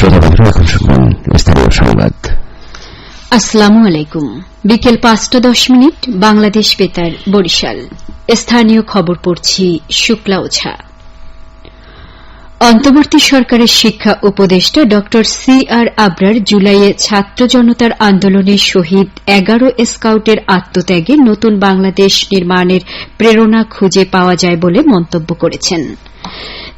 শ্রোতা এখন শুনবেন স্থানীয় সংবাদ। আসসালামু আলাইকুম। বিকেল পাঁচটা দশ মিনিট, বাংলাদেশ বেতার, বরিশাল। স্থানীয় খবর পড়ছি শুক্লা ওঝা। অন্তর্বর্তী সরকারের শিক্ষা উপদেষ্টা ড সি আর আবরার জুলাইয়ে ছাত্র জনতার আন্দোলনে শহীদ এগারো স্কাউটের আত্মত্যাগে নতুন বাংলাদেশ নির্মাণের প্রেরণা খুঁজে পাওয়া যায় বলে মন্তব্য করেছেন।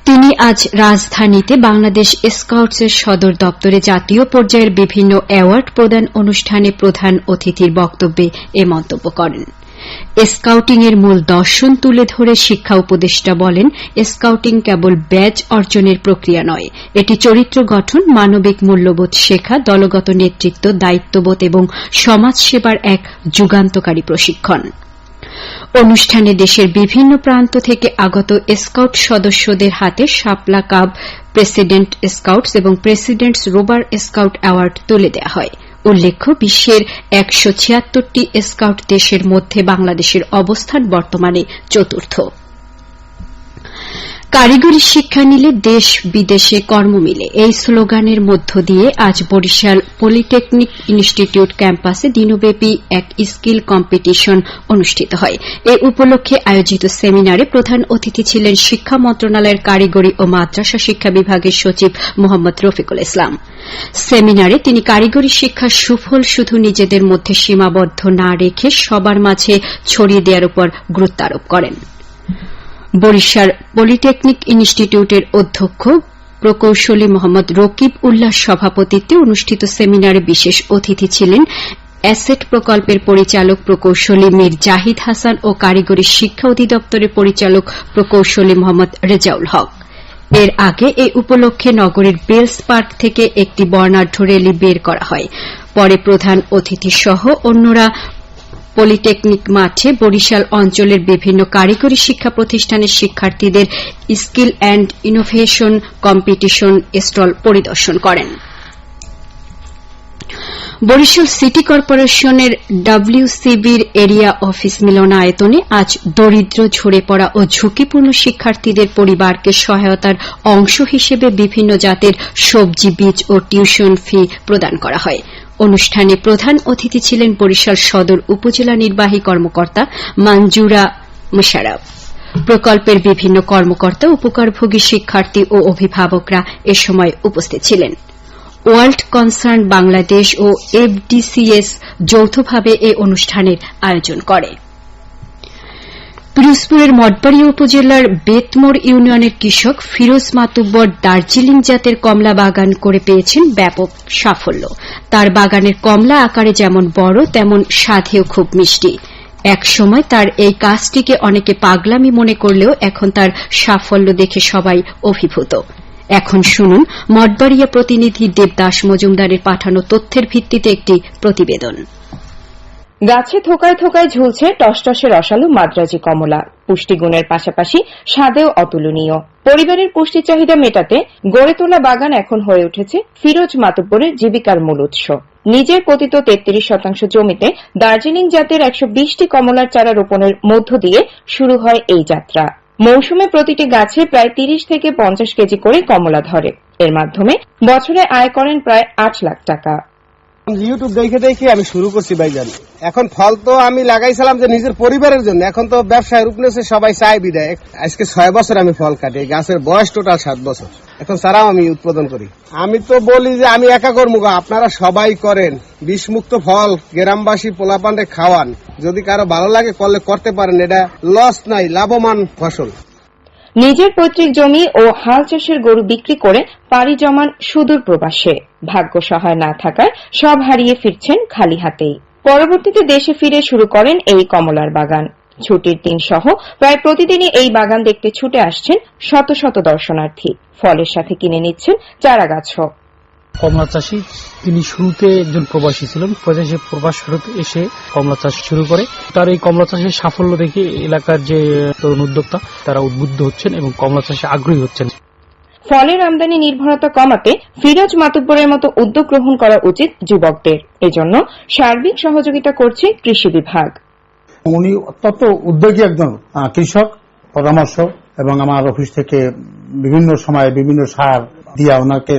তিনি আজ রাজধানীতে বাংলাদেশ স্কাউটসের সদর দপ্তরে জাতীয় পর্যায়ের বিভিন্ন অ্যাওয়ার্ড প্রদান অনুষ্ঠানে প্রধান অতিথির বক্তব্যে এ মন্তব্য করেন। স্কাউটিং এর মূল দর্শন তুলে ধরে শিক্ষা উপদেষ্টা বলেন, স্কাউটিং কেবল ব্যাজ অর্জনের প্রক্রিয়া নয়, এটি চরিত্র গঠন, মানবিক মূল্যবোধ শেখা, দলগত নেতৃত্ব, দায়িত্ববোধ এবং সমাজসেবার এক যুগান্তকারী প্রশিক্ষণ। অনুষ্ঠানে দেশের বিভিন্ন প্রান্ত থেকে আগত স্কাউট সদস্যদের হাতে শাপলা কাপ, প্রেসিডেন্ট স্কাউটস এবং প্রেসিডেন্টস রোবার স্কাউট অ্যাওয়ার্ড তুলে দেওয়া হয়। উল্লেখ্য, বিশ্বের একশো ছিয়াত্তরটি স্কাউট দেশের মধ্যে বাংলাদেশের অবস্থান বর্তমানে চতুর্থ। কারিগরি শিক্ষা নিলে দেশ বিদেশে কর্ম মিলে। এই স্লোগানের মধ্য দিয়ে আজ বরিশাল পলিটেকনিক ইনস্টিটিউট ক্যাম্পাসে দিনব্যাপী এক স্কিল কম্পিটিশন অনুষ্ঠিত হয়। এ উপলক্ষে আয়োজিত সেমিনারে প্রধান অতিথি ছিলেন শিক্ষা মন্ত্রণালয়ের কারিগরি ও মাদ্রাসা শিক্ষা বিভাগের সচিব মোহাম্মদ রফিকুল ইসলাম। সেমিনারে তিনি কারিগরি শিক্ষার সুফল শুধু নিজেদের মধ্যে সীমাবদ্ধ না রেখে সবার মাঝে ছড়িয়ে দেওয়ার উপর গুরুত্ব আরোপ করেন। বরিশাল পলিটেকনিক ইনস্টিটিউটের অধ্যক্ষ প্রকৌশলী মোহাম্মদ রকিব উল্লাহ সভাপতিত্বে অনুষ্ঠিত সেমিনারে বিশেষ অতিথি ছিলেন অ্যাসেট প্রকল্পের পরিচালক প্রকৌশলী মীর জাহিদ হাসান ও কারিগরি শিক্ষা অধিদপ্তরের পরিচালক প্রকৌশলী মোহাম্মদ রেজাউল হক। এর আগে এই উপলক্ষে নগরের বেলস পার্ক থেকে একটি বর্ণাঢ্য র্যালি বের করা হয়। পরে প্রধান অতিথি সহ অন্যরা পলিটেকনিক মাঠে বরিশাল অঞ্চলের বিভিন্ন কারিগরি শিক্ষা প্রতিষ্ঠানের শিক্ষার্থীদের skill and innovation competition stall পরিদর্শন করেন। বরিশাল সিটি কর্পোরেশনের ডব্লিউসিবির এরিয়া অফিস মিলনায়তনে আজ দরিদ্র, ঝরে পড়া ও ঝুঁকিপূর্ণ শিক্ষার্থীদের পরিবারকে সহায়তার অংশ হিসেবে বিভিন্ন জাতের সবজি, বীজ ও টিউশন ফি প্রদান করা হয়। অনুষ্ঠানে প্রধান অতিথি ছিলেন বরিশাল সদর উপজেলা নির্বাহী কর্মকর্তা মানজুরা মুশারফ। প্রকল্পের বিভিন্ন কর্মকর্তা, উপকারভোগী শিক্ষার্থী ও অভিভাবকরা এ সময় উপস্থিত ছিলেন। ওয়ার্ল্ড কনসার্ন বাংলাদেশ ও এফডিসিএস যৌথভাবে এ অনুষ্ঠানের আয়োজন করে। পিরোজপুরের মঠবাড়িয়া উপজেলার বেতমোর ইউনিয়নের কৃষক ফিরোজ মাতুব্বর দার্জিলিং জাতের কমলা বাগান করে পেয়েছেন ব্যাপক সাফল্য। তার বাগানের কমলা আকারে যেমন বড়, তেমন স্বাদেও খুব মিষ্টি। একসময় তার এই কাজটিকে অনেকে পাগলামি মনে করলেও এখন তার সাফল্য দেখে সবাই অভিভূত। এখন শুনুন মঠবাড়িয়া প্রতিনিধি দেবদাস মজুমদারের পাঠানো তথ্যের ভিত্তিতে একটি প্রতিবেদন। গাছে থোকায় থোকায় ঝুলছে টসটসে রসালো মাদ্রাজি কমলা। পুষ্টিগুণের পাশাপাশি স্বাদেও অতুলনীয়। পরিবারের পুষ্টি চাহিদা মেটাতে গড়ে তোলা বাগান এখন হয়ে উঠেছে ফিরোজ মাতব্বরের জীবিকার মূল উৎস। নিজের পতিত তেত্রিশ শতাংশ জমিতে দার্জিলিং জাতের একশো বিশটি কমলার চারা রোপণের মধ্য দিয়ে শুরু হয় এই যাত্রা। মৌসুমে প্রতিটি গাছে প্রায় তিরিশ থেকে পঞ্চাশ কেজি করে কমলা ধরে। এর মাধ্যমে বছরে আয় করেন প্রায় আট লাখ টাকা। ইউটিউব দেখে দেখে আমি শুরু করছি ভাইজান। এখন ফল তো আমি লাগাইছিলাম যে নিজের পরিবারের জন্য। এখন তো ব্যবসায় রূপ নিয়েছে সবাই চাই বিদায়। আজকে ছয় বছর আমি ফল কাটি গাছের বয়স টোটাল সাত বছর। এখন ছাড়াও আমি উৎপাদন করি। আমি তো বলি যে আমি একা করব গো, আপনারা সবাই করেন। বিষমুক্ত ফল গ্রামবাসী পোলাপান্ডে খাওয়ান। যদি কারও ভালো লাগে করলে করতে পারেন। এটা লস নাই লাভবান ফসল। নিজের পৈতৃক জমি ও হাল চাষের গরু বিক্রি করে পাড়ি জমান সুদূর প্রবাসে। ভাগ্য সহায় না থাকায় সব হারিয়ে ফিরছেন খালি হাতেই। পরবর্তীতে দেশে ফিরে শুরু করেন এই কমলার বাগান। ছুটির দিন সহ প্রায় প্রতিদিনই এই বাগান দেখতে ছুটে আসছেন শত শত দর্শনার্থী। ফলের সাথে কিনে নিচ্ছেন চারা গাছও কমলা চাষি। তিনি শুরুতে একজন প্রবাসী ছিলেন। প্রবাসী প্রবাস ফেরত এসে কমলা চাষ শুরু করে। তার এই কমলা চাষের সাফল্য দেখে এলাকার যে তরুণ উদ্যোক্তা তারা উদ্বুদ্ধ হচ্ছেন এবং কমলা চাষে আগ্রহী হচ্ছেন। ফলের আমদানি নির্ভরতা কমাতে ফিরোজ মাতুব্বরের মতো উদ্যোগ গ্রহণ করা উচিত যুবকদের। এজন্য সার্বিক সহযোগিতা করছে কৃষি বিভাগ। উনি অত্যন্ত উদ্যোগী একজন আহ, কৃষক পরামর্শ এবং আমার অফিস থেকে বিভিন্ন সময়ে বিভিন্ন সার দিয়া ওনাকে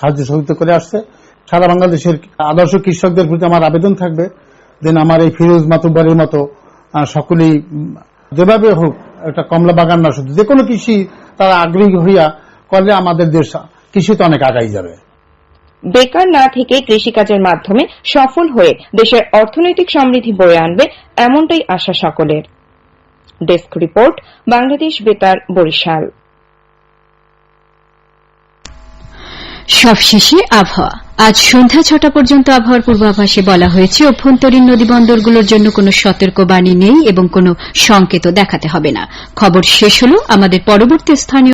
সাহায্য সহযোগিতা করে আসছে। সারা বাংলাদেশের আদর্শ কৃষকদের প্রতি আমার আবেদন থাকবে দেন আমার এই ফিরোজ মাতুব্বারের মতো সকলেই যেভাবে হোক একটা কমলা বাগান না শুধু যে কোনো কৃষি তারা আগ্রহী হইয়া করলে আমাদের দেশ, কৃষিতে অনেক আগাই যাবে। বেকার না থেকে কৃষিকাজের মাধ্যমে সফল হয়ে দেশের অর্থনৈতিক সমৃদ্ধি বয়ে আনবে এমনটাই আশা সকলের। ডেস্ক রিপোর্ট, বাংলাদেশ বেতার, বরিশাল। সবশেষে আবহাওয়া। আজ সন্ধ্যা ছটা পর্যন্ত আবহাওয়ার পূর্বাভাসে বলা হয়েছে, অভ্যন্তরীণ নদীবন্দরগুলোর জন্য কোনো সতর্কবাণী নেই এবং কোনো সংকেতও দেখাতে হবে না। খবর শেষ হল আমাদের পরবর্তী স্থানীয়